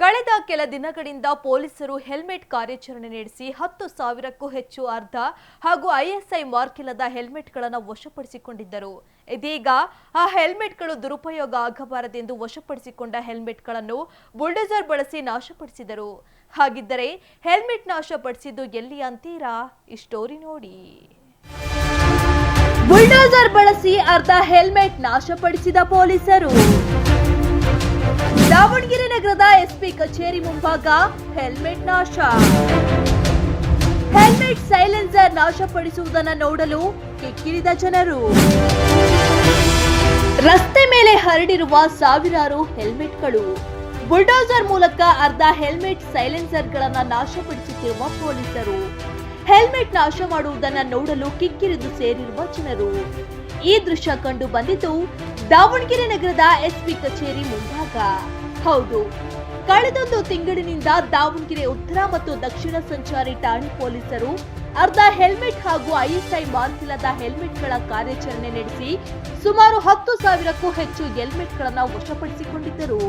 ಕಳೆದ ಕೆಲ ದಿನಗಳಿಂದ ಪೊಲೀಸರು ಹೆಲ್ಮೆಟ್ ಕಾರ್ಯಾಚರಣೆ ನಡೆಸಿ ಹತ್ತು ಸಾವಿರಕ್ಕೂ ಹೆಚ್ಚು ಅರ್ಧ ಹಾಗೂ ಐಎಸ್ಐ ಮಾರ್ಕ್ ಇಲ್ಲದ ಹೆಲ್ಮೆಟ್ಗಳನ್ನು ವಶಪಡಿಸಿಕೊಂಡಿದ್ದರು. ಇದೀಗ ಆ ಹೆಲ್ಮೆಟ್ಗಳು ದುರುಪಯೋಗ ಆಗಬಾರದೆಂದು ವಶಪಡಿಸಿಕೊಂಡ ಹೆಲ್ಮೆಟ್ಗಳನ್ನು ಬುಲ್ಡೋಸರ್ ಬಳಸಿ ನಾಶಪಡಿಸಿದರು. ಹಾಗಿದ್ದರೆ ಹೆಲ್ಮೆಟ್ ನಾಶಪಡಿಸಿದ್ದು ಎಲ್ಲಿ ಅಂತೀರಾ? ಈ ಸ್ಟೋರಿ ನೋಡಿ. ಬುಲ್ಡೋಜರ್ ಬಳಸಿ ಅರ್ಧ ಹೆಲ್ಮೆಟ್ ನಾಶಪಡಿಸಿದ ಪೊಲೀಸರು. ದಾವಣಗೆರೆ ನಗರದ ಎಸ್ಪಿ ಕಚೇರಿ ಮುಂಭಾಗ ಹೆಲ್ಮೆಟ್ ನಾಶ. ಹೆಲ್ಮೆಟ್ ಸೈಲೆನ್ಸರ್ ನಾಶಪಡಿಸುವುದನ್ನು ನೋಡಲು ಕಿಕ್ಕಿರಿದ ಜನರು. ರಸ್ತೆ ಮೇಲೆ ಹರಡಿರುವ ಸಾವಿರಾರು ಹೆಲ್ಮೆಟ್ಗಳು. ಬುಲ್ಡೋಸರ್ ಮೂಲಕ ಅರ್ಧ ಹೆಲ್ಮೆಟ್ ಸೈಲೆನ್ಸರ್ಗಳನ್ನ ನಾಶಪಡಿಸುತ್ತಿರುವ ಪೊಲೀಸರು. ಹೆಲ್ಮೆಟ್ ನಾಶ ಮಾಡುವುದನ್ನ ನೋಡಲು ಕಿಕ್ಕಿರಿದು ಸೇರಿರುವ ಜನರು. ಈ ದೃಶ್ಯ ಕಂಡು ಬಂದಿದ್ದು ದಾವಣಗೆರೆ ನಗರದ ಎಸ್ಪಿ ಕಚೇರಿ ಮುಂಭಾಗ. ಹೌದು, ಕಳೆದೊಂದು ತಿಂಗಳಿನಿಂದ ದಾವಣಗೆರೆ ಉತ್ತರ ಮತ್ತು ದಕ್ಷಿಣ ಸಂಚಾರಿ ಠಾಣೆ ಪೊಲೀಸರು ಅರ್ಧ ಹೆಲ್ಮೆಟ್ ಹಾಗೂ ಐಎಸ್ಐ ಮಾರ್ಕ್ ಇಲ್ಲದ ಹೆಲ್ಮೆಟ್ಗಳ ಕಾರ್ಯಾಚರಣೆ ನಡೆಸಿ ಸುಮಾರು ಹತ್ತು ಸಾವಿರಕ್ಕೂ ಹೆಚ್ಚು ಹೆಲ್ಮೆಟ್ಗಳನ್ನು ವಶಪಡಿಸಿಕೊಂಡಿದ್ದರು.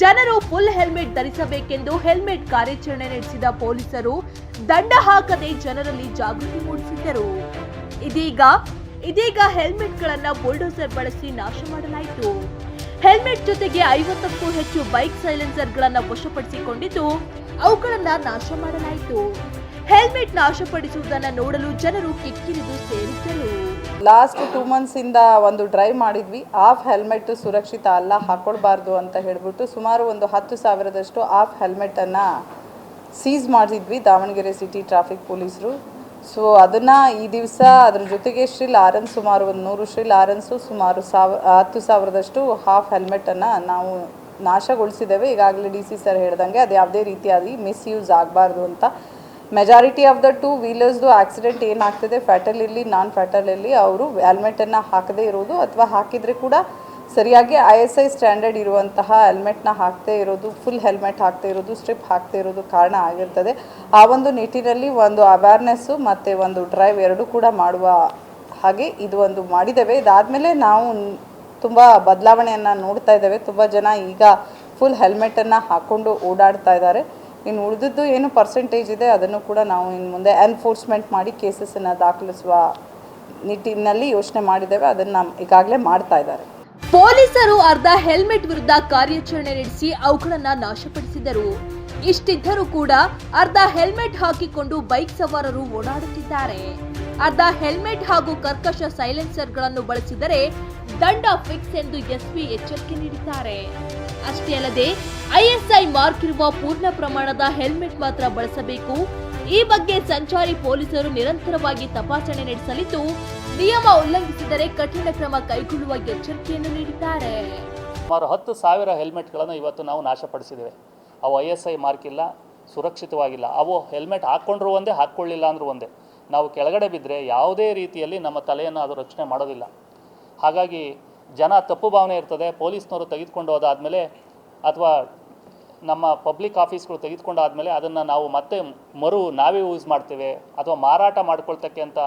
ಜನರು ಫುಲ್ ಹೆಲ್ಮೆಟ್ ಧರಿಸಬೇಕೆಂದು ಹೆಲ್ಮೆಟ್ ಕಾರ್ಯಾಚರಣೆ ನಡೆಸಿದ ಪೊಲೀಸರು ದಂಡ ಹಾಕದೆ ಜನರಲ್ಲಿ ಜಾಗೃತಿ ಮೂಡಿಸಿದ್ದರು. ಇದೀಗ ಇದೀಗ ಹೆಲ್ಮೆಟ್ಗಳನ್ನ ಬುಲ್ಡೋಸರ್ ಬಳಸಿ ನಾಶ ಮಾಡಲಾಯಿತು. ಹೆಲ್ಮೆಟ್ ಜೊತೆಗೆ ಐವತ್ತಕ್ಕೂ ಹೆಚ್ಚು ಬೈಕ್ ಸೈಲೆನ್ಸರ್ಗಳನ್ನ ವಶಪಡಿಸಿಕೊಂಡಿದ್ದು, ಅವುಗಳನ್ನ ನಾಶ ಮಾಡಲಾಯಿತು. ಹೆಲ್ಮೆಟ್ ನಾಶಪಡಿಸುವುದನ್ನ ನೋಡಲು ಜನರು ಕಿಕ್ಕಿರಿದು ಸೇರಿದ್ದರು ಲಾಸ್ಟ್ ಟೂ ಇಂದ ಒಂದು ಡ್ರೈವ್ ಮಾಡಿದ್ವಿ. ಆಫ್ ಹೆಲ್ಮೆಟ್ ಸುರಕ್ಷಿತ ಅಲ್ಲ, ಹಾಕೊಳ್ಬಾರ್ದು ಅಂತ ಹೇಳ್ಬಿಟ್ಟು ಸುಮಾರು ಒಂದು ಹತ್ತು ಸಾವಿರದಷ್ಟು ಆಫ್ ಹೆಲ್ಮೆಟ್ ಅನ್ನ ಸೀಸ್ ಮಾಡಿದ್ವಿ ದಾವಣಗೆರೆ ಸಿಟಿ ಟ್ರಾಫಿಕ್ ಪೊಲೀಸರು. ಸೊ ಅದನ್ನು ಈ ದಿವಸ ಅದ್ರ ಜೊತೆಗೆ ಶ್ರೀ ಲಾರೆನ್ಸ್ ಸುಮಾರು ಒಂದು ನೂರು ಶ್ರೀ ಲಾರೆನ್ಸು ಸುಮಾರು ಸಾವಿರ ಹತ್ತು ಸಾವಿರದಷ್ಟು ಹಾಫ್ ಹೆಲ್ಮೆಟನ್ನು ನಾವು ನಾಶಗೊಳಿಸಿದ್ದೇವೆ. ಈಗಾಗಲೇ ಡಿ ಸಿ ಸರ್ ಹೇಳ್ದಂಗೆ ಅದು ಯಾವುದೇ ರೀತಿಯಾಗಿ ಮಿಸ್ಯೂಸ್ ಆಗಬಾರ್ದು ಅಂತ. ಮೆಜಾರಿಟಿ ಆಫ್ ದ ಟೂ ವೀಲರ್ಸ್ದು ಆಕ್ಸಿಡೆಂಟ್ ಏನಾಗ್ತದೆ? ಫ್ಯಾಟಲ್ ಇರಲಿ ನಾನ್ ಫ್ಯಾಟಲ್ ಇರಲಿ ಅವರು ಹೆಲ್ಮೆಟನ್ನು ಹಾಕದೇ ಇರೋದು ಅಥವಾ ಹಾಕಿದರೆ ಕೂಡ ಸರಿಯಾಗಿ ಐ ಎಸ್ ಐ ಸ್ಟ್ಯಾಂಡರ್ಡ್ ಇರುವಂತಹ ಹೆಲ್ಮೆಟ್ನ ಹಾಕದೇ ಇರೋದು ಫುಲ್ ಹೆಲ್ಮೆಟ್ ಹಾಕದೇ ಇರೋದು ಸ್ಟ್ರಿಪ್ ಹಾಕದೇ ಇರೋದು ಕಾರಣ ಆಗಿರ್ತದೆ. ಆ ಒಂದು ನಿಟ್ಟಿನಲ್ಲಿ ಒಂದು ಅವೇರ್ನೆಸ್ಸು ಮತ್ತು ಒಂದು ಡ್ರೈವ್ ಎರಡೂ ಕೂಡ ಮಾಡುವ ಹಾಗೆ ಇದು ಒಂದು ಮಾಡಿದ್ದೇವೆ. ಇದಾದಮೇಲೆ ನಾವು ತುಂಬ ಬದಲಾವಣೆಯನ್ನು ನೋಡ್ತಾ ಇದ್ದೇವೆ. ತುಂಬ ಜನ ಈಗ ಫುಲ್ ಹೆಲ್ಮೆಟನ್ನು ಹಾಕ್ಕೊಂಡು ಓಡಾಡ್ತಾ ಇದ್ದಾರೆ. ಇನ್ನು ಉಳಿದದ್ದು ಏನು ಪರ್ಸೆಂಟೇಜ್ ಇದೆ, ಅದನ್ನು ಕೂಡ ನಾವು ಇನ್ನು ಮುಂದೆ ಎನ್ಫೋರ್ಸ್ಮೆಂಟ್ ಮಾಡಿ ಕೇಸಸನ್ನು ದಾಖಲಿಸುವ ನಿಟ್ಟಿನಲ್ಲಿ ಯೋಚನೆ ಮಾಡಿದ್ದೇವೆ. ಅದನ್ನು ಈಗಾಗಲೇ ಮಾಡ್ತಾ ಇದ್ದಾರೆ. ಪೊಲೀಸರು ಅರ್ಧ ಹೆಲ್ಮೆಟ್ ವಿರುದ್ಧ ಕಾರ್ಯಾಚರಣೆ ನಡೆಸಿ ಅವುಗಳನ್ನ ನಾಶಪಡಿಸಿದರು. ಇಷ್ಟಿದ್ದರೂ ಕೂಡ ಅರ್ಧ ಹೆಲ್ಮೆಟ್ ಹಾಕಿಕೊಂಡು ಬೈಕ್ ಸವಾರರು ಓಡಾಡುತ್ತಿದ್ದಾರೆ. ಅರ್ಧ ಹೆಲ್ಮೆಟ್ ಹಾಗೂ ಕರ್ಕಶ ಸೈಲೆನ್ಸರ್ಗಳನ್ನು ಬಳಸಿದರೆ ದಂಡ ಫಿಕ್ಸ್ ಎಂದು ಎಸ್ಪಿ ಎಚ್ಚರಿಕೆ ನೀಡಿದ್ದಾರೆ. ಅಷ್ಟೇ ಅಲ್ಲದೆ ಐಎಸ್ಐ ಮಾರ್ಕ್ ಇರುವ ಪೂರ್ಣ ಪ್ರಮಾಣದ ಹೆಲ್ಮೆಟ್ ಮಾತ್ರ ಬಳಸಬೇಕು. ಈ ಬಗ್ಗೆ ಸಂಚಾರಿ ಪೊಲೀಸರು ನಿರಂತರವಾಗಿ ತಪಾಸಣೆ ನಡೆಸಲಿದ್ದು, ನಿಯಮ ಉಲ್ಲಂಘಿಸಿದರೆ ಕಠಿಣ ಕ್ರಮ ಕೈಗೊಳ್ಳುವ ಎಚ್ಚರಿಕೆಯನ್ನು ನೀಡಿದ್ದಾರೆ. ಸುಮಾರು ಹತ್ತು ಸಾವಿರ ಹೆಲ್ಮೆಟ್ಗಳನ್ನು ಇವತ್ತು ನಾವು ನಾಶಪಡಿಸಿದ್ದೇವೆ. ಅವು ಐ ಎಸ್ ಐ ಮಾರ್ಕ್ ಇಲ್ಲ, ಸುರಕ್ಷಿತವಾಗಿಲ್ಲ. ಅವು ಹೆಲ್ಮೆಟ್ ಹಾಕ್ಕೊಂಡ್ರು ಒಂದೇ, ಹಾಕ್ಕೊಳ್ಳಿಲ್ಲ ಅಂದ್ರೂ ಒಂದೇ. ನಾವು ಕೆಳಗಡೆ ಬಿದ್ದರೆ ಯಾವುದೇ ರೀತಿಯಲ್ಲಿ ನಮ್ಮ ತಲೆಯನ್ನು ಅದು ರಕ್ಷಣೆ ಮಾಡೋದಿಲ್ಲ. ಹಾಗಾಗಿ ಜನ ತಪ್ಪು ಭಾವನೆ ಇರ್ತದೆ, ಪೊಲೀಸ್ನವರು ತೆಗೆದುಕೊಂಡು ಹೋದಾದಮೇಲೆ ಅಥವಾ ನಮ್ಮ ಪಬ್ಲಿಕ್ ಆಫೀಸ್ಗಳು ತೆಗೆದುಕೊಂಡಾದ್ಮೇಲೆ ಅದನ್ನು ನಾವು ಮತ್ತೆ ಮರು ನಾವೇ ಯೂಸ್ ಮಾಡ್ತೇವೆ ಅಥವಾ ಮಾರಾಟ ಮಾಡ್ಕೊಳ್ತಕ್ಕೆ ಅಂತ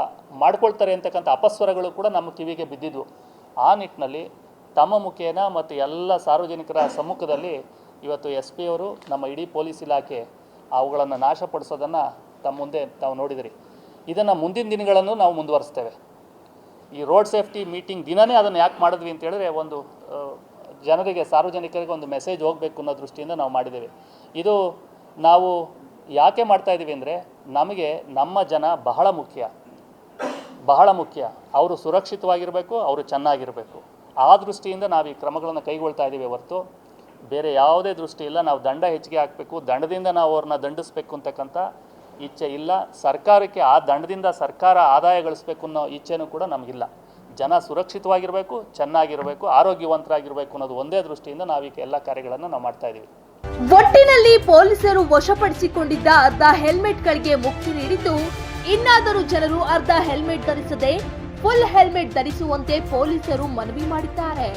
ಮಾಡ್ಕೊಳ್ತಾರೆ ಅಂತಕ್ಕಂಥ ಅಪಸ್ವರಗಳು ಕೂಡ ನಮ್ಮ ಕಿವಿಗೆ ಬಿದ್ದಿದ್ವು. ಆ ನಿಟ್ಟಿನಲ್ಲಿ ತಮ್ಮ ಮುಖೇನ ಮತ್ತು ಎಲ್ಲ ಸಾರ್ವಜನಿಕರ ಸಮ್ಮುಖದಲ್ಲಿ ಇವತ್ತು ಎಸ್ ಪಿ ಅವರು ನಮ್ಮ ಇಡೀ ಪೊಲೀಸ್ ಇಲಾಖೆ ಅವುಗಳನ್ನು ನಾಶಪಡಿಸೋದನ್ನು ತಮ್ಮ ಮುಂದೆ ತಾವು ನೋಡಿದಿರಿ. ಇದನ್ನು ಮುಂದಿನ ದಿನಗಳನ್ನು ನಾವು ಮುಂದುವರಿಸ್ತೇವೆ. ಈ ರೋಡ್ ಸೇಫ್ಟಿ ಮೀಟಿಂಗ್ ದಿನನೇ ಅದನ್ನು ಯಾಕೆ ಮಾಡಿದ್ವಿ ಅಂತ ಹೇಳಿದ್ರೆ ಒಂದು ಜನರಿಗೆ, ಸಾರ್ವಜನಿಕರಿಗೆ ಒಂದು ಮೆಸೇಜ್ ಹೋಗಬೇಕು ಅನ್ನೋ ದೃಷ್ಟಿಯಿಂದ ನಾವು ಮಾಡಿದ್ದೇವೆ. ಇದು ನಾವು ಯಾಕೆ ಮಾಡ್ತಾ ಇದ್ದೀವಿ ಅಂದರೆ, ನಮಗೆ ನಮ್ಮ ಜನ ಬಹಳ ಮುಖ್ಯ. ಬಹಳ ಮುಖ್ಯ. ಅವರು ಸುರಕ್ಷಿತವಾಗಿರಬೇಕು, ಅವರು ಚೆನ್ನಾಗಿರಬೇಕು. ಆ ದೃಷ್ಟಿಯಿಂದ ನಾವು ಈ ಕ್ರಮಗಳನ್ನು ಕೈಗೊಳ್ತಾ ಇದ್ದೀವಿ ಹೊರತು ಬೇರೆ ಯಾವುದೇ ದೃಷ್ಟಿ ಇಲ್ಲ. ನಾವು ದಂಡ ಹೆಚ್ಚಿಗೆ ಹಾಕಬೇಕು. ದಂಡದಿಂದ ನಾವು ಅವ್ರನ್ನ ದಂಡಿಸ್ಬೇಕು ಅಂತಕ್ಕಂಥ ಇಚ್ಛೆ ಇಲ್ಲ. ಸರ್ಕಾರಕ್ಕೆ ಆ ದಂಡದಿಂದ ಸರ್ಕಾರ ಆದಾಯ ಗಳಿಸ್ಬೇಕು ಅನ್ನೋ ಇಚ್ಛೆನೂ ಕೂಡ ನಮಗಿಲ್ಲ. ಜನ ಸುರಕ್ಷಿತವಾಗಿರಬೇಕು, ಚೆನ್ನಾಗಿರಬೇಕು, ಆರೋಗ್ಯವಂತರಾಗಿರಬೇಕು ಅನ್ನೋದು ಒಂದೇ ದೃಷ್ಟಿಯಿಂದ ನಾವು ಈ ಎಲ್ಲ ಕಾರ್ಯಗಳನ್ನು ನಾವು ಮಾಡ್ತಾ ಇದ್ದೀವಿ ಒಟ್ಟಿನಲ್ಲಿ ಪೊಲೀಸರು ವಶಪಡಿಸಿಕೊಂಡಿದ್ದ ಅರ್ಧ ಹೆಲ್ಮೆಟ್ಗಳಿಗೆ ಮುಕ್ತಿ ನೀಡಿದ್ದು, ಇನ್ನಾದರೂ ಜನರು ಅರ್ಧ ಹೆಲ್ಮೆಟ್ ಧರಿಸದೆ ಫುಲ್ ಹೆಲ್ಮೆಟ್ ಧರಿಸುವಂತೆ ಪೊಲೀಸರು ಮನವಿ ಮಾಡಿದ್ದಾರೆ.